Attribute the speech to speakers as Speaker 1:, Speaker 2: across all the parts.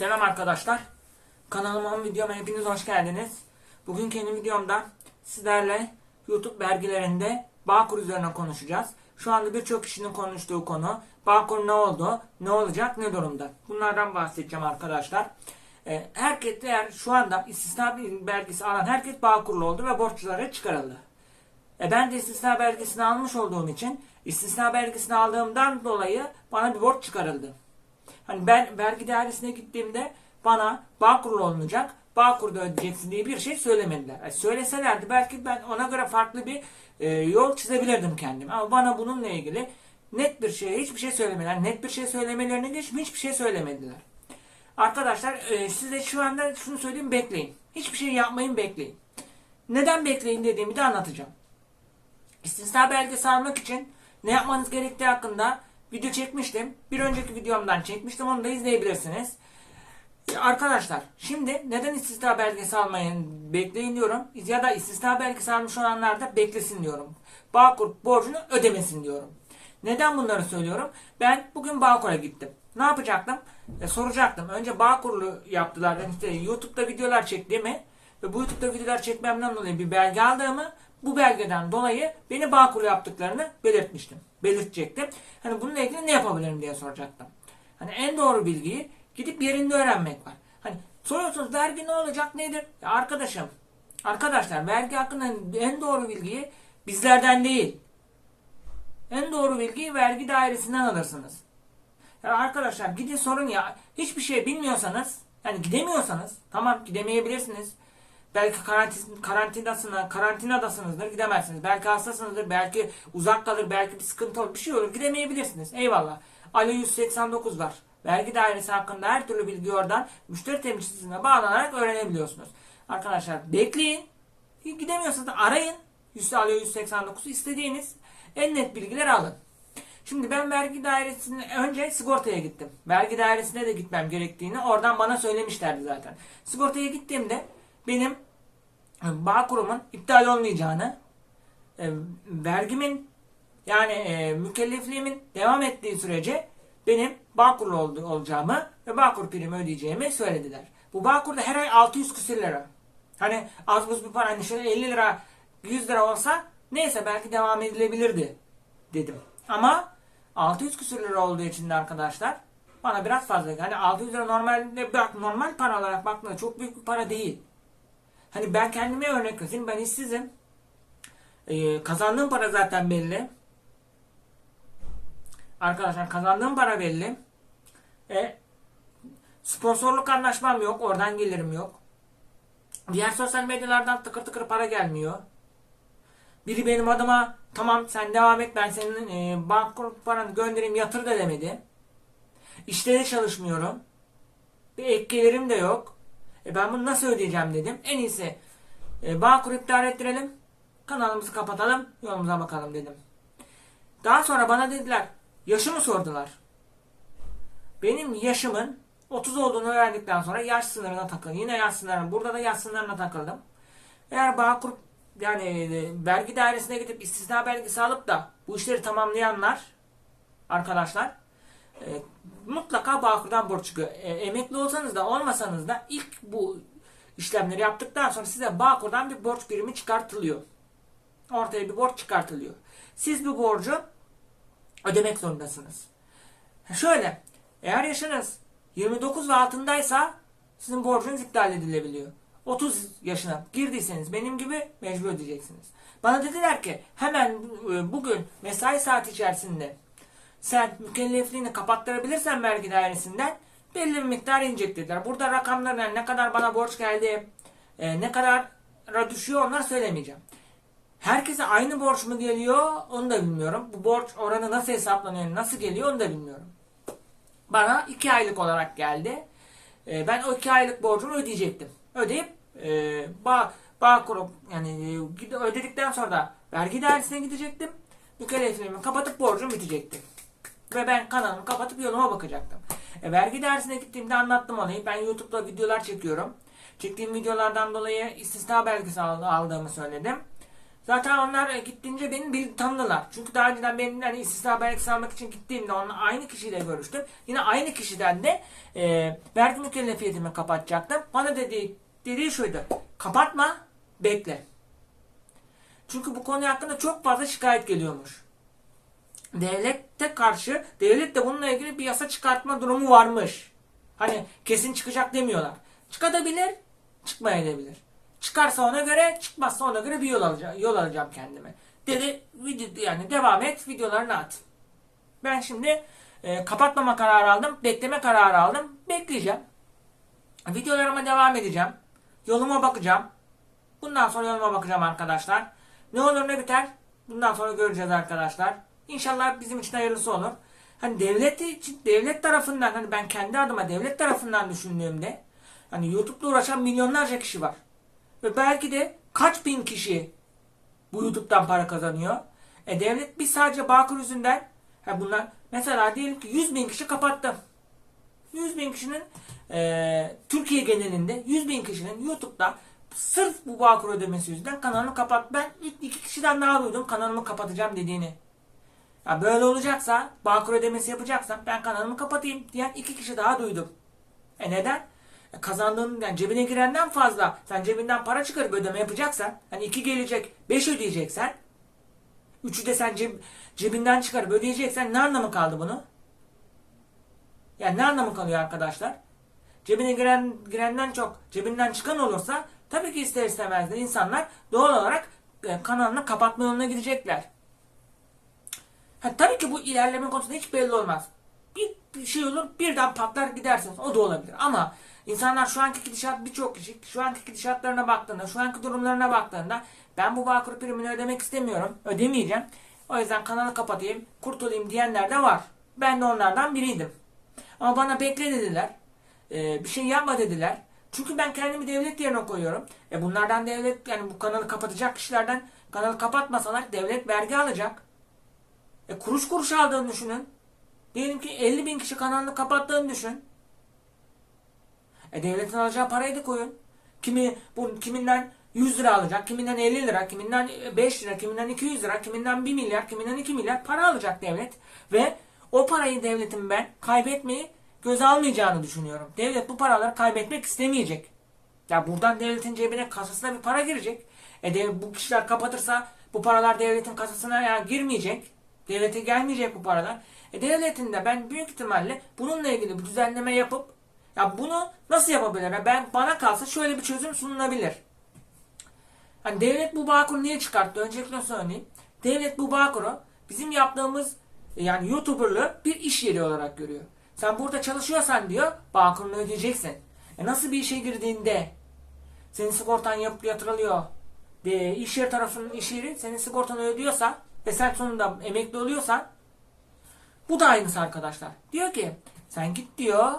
Speaker 1: Selam arkadaşlar. Kanalıma videoma hepiniz hoş geldiniz. Bugün kendi videomda sizlerle YouTube vergilerinde Bağkur üzerine konuşacağız. Şu anda birçok kişinin konuştuğu konu Bağkur ne oldu, ne olacak, ne durumda. Bunlardan bahsedeceğim arkadaşlar. Ee, herkes eğer şu anda istisna belgesi alan herkes Bağkurlu oldu ve borçlulara çıkarıldı. E ben de istisna belgesini almış olduğum için istisna belgesini aldığımdan dolayı bana bir borç çıkarıldı. Hani ben vergi dairesine gittiğimde bana Bağkurlu olmayacak, Bağkur'da ödeyeceksin diye bir şey söylemediler. E söyleselerdi belki ben ona göre farklı bir e, yol çizebilirdim kendim. Ama bana bununla ilgili net bir şey, hiçbir şey söylemediler. Net bir şey söylemelerine geçtim, hiçbir şey söylemediler. Arkadaşlar e, size şu anda şunu söyleyeyim bekleyin. Hiçbir şey yapmayın bekleyin. Neden bekleyin dediğimi de anlatacağım. İstisna belgesi almak için ne yapmanız gerektiği hakkında video çekmiştim. Bir önceki videomdan çekmiştim. Onu da izleyebilirsiniz. Arkadaşlar şimdi neden istisna belgesi almayın bekleyin diyorum. Ya da istisna belgesi almış olanlar da beklesin diyorum. Bağkur borcunu ödemesin diyorum. Neden bunları söylüyorum? Ben bugün Bağkur'a gittim. Ne yapacaktım? E, soracaktım. Önce Bağkur'lu yaptılar. Yani işte YouTube'da videolar çektiğimi ve bu YouTube'da videolar çekmemden dolayı bir belge aldığımı bu belgeden dolayı beni Bağkur yaptıklarını belirtmiştim. Belirtecektim. Hani bununla ilgili ne yapabilirim diye soracaktım. Hani en doğru bilgiyi gidip yerinde öğrenmek var. Hani soruyorsunuz vergi ne olacak nedir? Ya arkadaşım, arkadaşlar vergi hakkında en doğru bilgiyi bizlerden değil. En doğru bilgiyi vergi dairesinden alırsınız. Ya arkadaşlar gidin sorun ya. Hiçbir şey bilmiyorsanız, yani gidemiyorsanız, tamam gidemeyebilirsiniz. Belki karantin, karantinasına, karantinadasınızdır gidemezsiniz. Belki hastasınızdır, belki uzak kalır, belki bir sıkıntı olur, bir şey olur gidemeyebilirsiniz. Eyvallah. Alo 189 var. Vergi dairesi hakkında her türlü bilgi oradan müşteri temsilcisine bağlanarak öğrenebiliyorsunuz. Arkadaşlar bekleyin. Gidemiyorsanız da arayın. 100 Alo 189'u istediğiniz en net bilgileri alın. Şimdi ben vergi dairesine önce sigortaya gittim. Vergi dairesine de gitmem gerektiğini oradan bana söylemişlerdi zaten. Sigortaya gittiğimde benim e, Bağkur'umun iptal olmayacağını, e, vergimin yani e, mükellefliğimin devam ettiği sürece benim Bağkur'lu ol- olacağımı ve Bağkur primi ödeyeceğimi söylediler. Bu Bağkur'da her ay 600 küsür lira. Hani az buz bir para hani şöyle 50 lira 100 lira olsa neyse belki devam edilebilirdi dedim. Ama 600 küsür lira olduğu için de arkadaşlar bana biraz fazla. Hani 600 lira normalde bak normal para olarak baktığında çok büyük bir para değil. Hani ben kendime örnek vereyim. Ben işsizim. Ee, kazandığım para zaten belli. Arkadaşlar kazandığım para belli. E, sponsorluk anlaşmam yok. Oradan gelirim yok. Diğer sosyal medyalardan tıkır tıkır para gelmiyor. Biri benim adıma tamam sen devam et ben senin e, bank paranı göndereyim yatır da demedi. İşte de çalışmıyorum. Bir ek gelirim de yok. E ben bunu nasıl ödeyeceğim dedim. En iyisi e, Bağkur iptal ettirelim. Kanalımızı kapatalım. Yolumuza bakalım dedim. Daha sonra bana dediler. Yaşımı sordular. Benim yaşımın 30 olduğunu öğrendikten sonra yaş sınırına takıldım. Yine yaş sınırına. Burada da yaş sınırına takıldım. Eğer Bağkur yani e, vergi dairesine gidip istisna belgesi alıp da bu işleri tamamlayanlar arkadaşlar e, mutlaka Bağkur'dan borç çıkıyor. E, emekli olsanız da olmasanız da ilk bu işlemleri yaptıktan sonra size Bağkur'dan bir borç birimi çıkartılıyor. Ortaya bir borç çıkartılıyor. Siz bu borcu ödemek zorundasınız. Şöyle, eğer yaşınız 29 ve altındaysa sizin borcunuz iptal edilebiliyor. 30 yaşına girdiyseniz benim gibi mecbur ödeyeceksiniz. Bana dediler ki hemen e, bugün mesai saati içerisinde sen mükellefliğini kapattırabilirsen vergi dairesinden belli bir miktar inecek. Burada rakamlar yani ne kadar bana borç geldi, e, ne kadar düşüyor onları söylemeyeceğim. Herkese aynı borç mu geliyor onu da bilmiyorum. Bu borç oranı nasıl hesaplanıyor, nasıl geliyor onu da bilmiyorum. Bana 2 aylık olarak geldi. E, ben o 2 aylık borcumu ödeyecektim. Ödeyip e, bağ, bağ kurup yani e, ödedikten sonra da vergi dairesine gidecektim. Mükellefliğimi kapatıp borcum bitecekti. Ve ben kanalımı kapatıp yoluma bakacaktım. E, vergi dairesine gittiğimde anlattım olayı. Ben YouTube'da videolar çekiyorum. Çektiğim videolardan dolayı istisna belgesi ald- aldığımı söyledim. Zaten onlar e, gittiğince beni bil, tanıdılar. Çünkü daha önceden benim hani istisna belgesi almak için gittiğimde onunla aynı kişiyle görüştüm. Yine aynı kişiden de e, vergi mükellefiyetimi kapatacaktım. Bana dediği, dediği şuydu. Kapatma, bekle. Çünkü bu konu hakkında çok fazla şikayet geliyormuş. Devlette karşı, devlet de bununla ilgili bir yasa çıkartma durumu varmış. Hani kesin çıkacak demiyorlar. Çıkabilir, çıkmayabilir. Çıkarsa ona göre, çıkmazsa ona göre bir yol alacağım, yol alacağım kendime. Dedi, yani devam et, videolarını at. Ben şimdi e, kapatmama kararı aldım, bekleme kararı aldım, bekleyeceğim. Videolarıma devam edeceğim. Yoluma bakacağım. Bundan sonra yoluma bakacağım arkadaşlar. Ne olur ne biter. Bundan sonra göreceğiz arkadaşlar. İnşallah bizim için hayırlısı olur. Hani devlet için devlet tarafından hani ben kendi adıma devlet tarafından düşündüğümde hani YouTube'la uğraşan milyonlarca kişi var. Ve belki de kaç bin kişi bu YouTube'dan para kazanıyor. E devlet bir sadece Bağkur yüzünden ha bunlar mesela diyelim ki 100 bin kişi kapattı. 100 bin kişinin e, Türkiye genelinde 100 bin kişinin YouTube'da sırf bu Bağkur ödemesi yüzünden kanalını kapat. Ben ilk iki kişiden daha duydum kanalımı kapatacağım dediğini. Ya böyle olacaksa, Bağkur ödemesi yapacaksam ben kanalımı kapatayım diyen iki kişi daha duydum. E neden? E kazandığın yani cebine girenden fazla sen cebinden para çıkarıp ödeme yapacaksan hani iki gelecek beş ödeyeceksen üçü de sen ceb, cebinden çıkarıp ödeyeceksen ne anlamı kaldı bunu? Yani ne anlamı kalıyor arkadaşlar? Cebine giren girenden çok cebinden çıkan olursa tabii ki ister istemez de insanlar doğal olarak e, kanalını kapatma yoluna gidecekler. Ha, tabii ki bu ilerleme konusunda hiç belli olmaz. Bir, bir şey olur birden patlar gidersiniz. O da olabilir. Ama insanlar şu anki gidişat birçok kişi şu anki gidişatlarına baktığında, şu anki durumlarına baktığında ben bu Bağkur primini ödemek istemiyorum. Ödemeyeceğim. O yüzden kanalı kapatayım, kurtulayım diyenler de var. Ben de onlardan biriydim. Ama bana bekle dediler. Ee, bir şey yapma dediler. Çünkü ben kendimi devlet yerine koyuyorum. E bunlardan devlet yani bu kanalı kapatacak kişilerden kanalı kapatmasalar devlet vergi alacak. E kuruş kuruş aldığını düşünün. Diyelim ki 50 bin kişi kanalını kapattığını düşün. E devletin alacağı parayı da koyun. Kimi bu kiminden 100 lira alacak, kiminden 50 lira, kiminden 5 lira, kiminden 200 lira, kiminden 1 milyar, kiminden 2 milyar para alacak devlet. Ve o parayı devletin ben kaybetmeyi göze almayacağını düşünüyorum. Devlet bu paraları kaybetmek istemeyecek. Ya buradan devletin cebine kasasına bir para girecek. E de, bu kişiler kapatırsa bu paralar devletin kasasına ya girmeyecek. Devlete gelmeyecek bu paralar. E devletin de ben büyük ihtimalle bununla ilgili bir düzenleme yapıp ya bunu nasıl yapabilir? Ya Ben bana kalsa şöyle bir çözüm sunulabilir. Hani devlet bu Bağkur'u niye çıkarttı? Öncelikle söyleyeyim. Devlet bu Bağkur'u bizim yaptığımız yani YouTuber'lığı bir iş yeri olarak görüyor. Sen burada çalışıyorsan diyor Bağkur'unu ödeyeceksin. E nasıl bir işe girdiğinde senin sigortan yapıp yatırılıyor. De, iş yeri tarafının iş yeri senin sigortanı ödüyorsa ve sen sonunda emekli oluyorsan bu da aynısı arkadaşlar. Diyor ki sen git diyor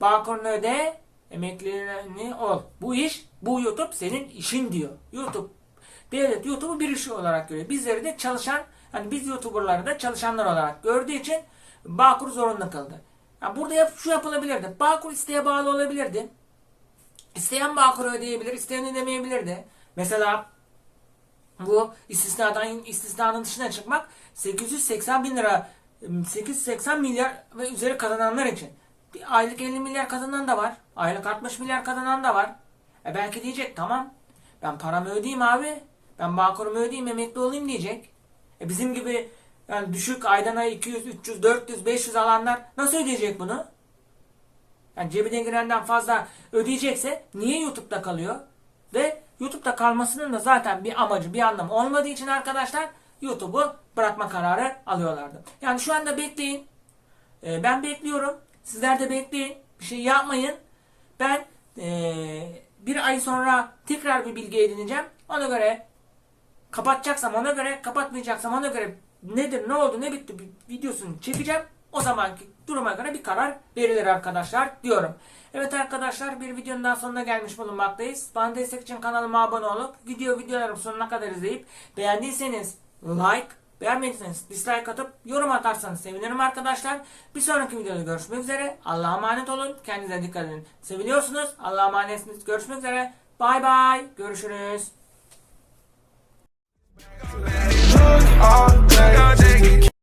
Speaker 1: Bağkur'unu öde emekliliğini ol. Bu iş bu YouTube senin işin diyor. YouTube devlet YouTube'u bir iş olarak görüyor. Bizleri de çalışan hani biz YouTuber'ları da çalışanlar olarak gördüğü için Bağkur zorunlu kıldı. Yani burada yap, şu yapılabilirdi. Bağkur isteğe bağlı olabilirdi. İsteyen Bağkur'u ödeyebilir, isteyen ödemeyebilirdi. Mesela bu istisnadan istisnanın dışına çıkmak 880 bin lira 880 milyar ve üzeri kazananlar için. Bir aylık 50 milyar kazanan da var. Aylık 60 milyar kazanan da var. E belki diyecek tamam ben paramı ödeyeyim abi. Ben Bağkur'umu ödeyeyim emekli olayım diyecek. E bizim gibi yani düşük aydan ay 200, 300, 400, 500 alanlar nasıl ödeyecek bunu? Yani cebine girenden fazla ödeyecekse niye YouTube'da kalıyor? Ve YouTube'da kalmasının da zaten bir amacı, bir anlamı olmadığı için arkadaşlar YouTube'u bırakma kararı alıyorlardı. Yani şu anda bekleyin. Ee, ben bekliyorum. Sizler de bekleyin. Bir şey yapmayın. Ben ee, bir ay sonra tekrar bir bilgi edineceğim. Ona göre kapatacaksam ona göre, kapatmayacaksam ona göre nedir, ne oldu, ne bitti bir videosunu çekeceğim. O zamanki duruma göre bir karar verilir arkadaşlar diyorum. Evet arkadaşlar bir videonun daha sonuna gelmiş bulunmaktayız. Bana destek için kanalıma abone olup video videolarım sonuna kadar izleyip beğendiyseniz like, beğenmediyseniz dislike atıp yorum atarsanız sevinirim arkadaşlar. Bir sonraki videoda görüşmek üzere. Allah'a emanet olun. Kendinize dikkat edin. Seviliyorsunuz. Allah'a emanetsiniz. Görüşmek üzere. Bay bay. Görüşürüz.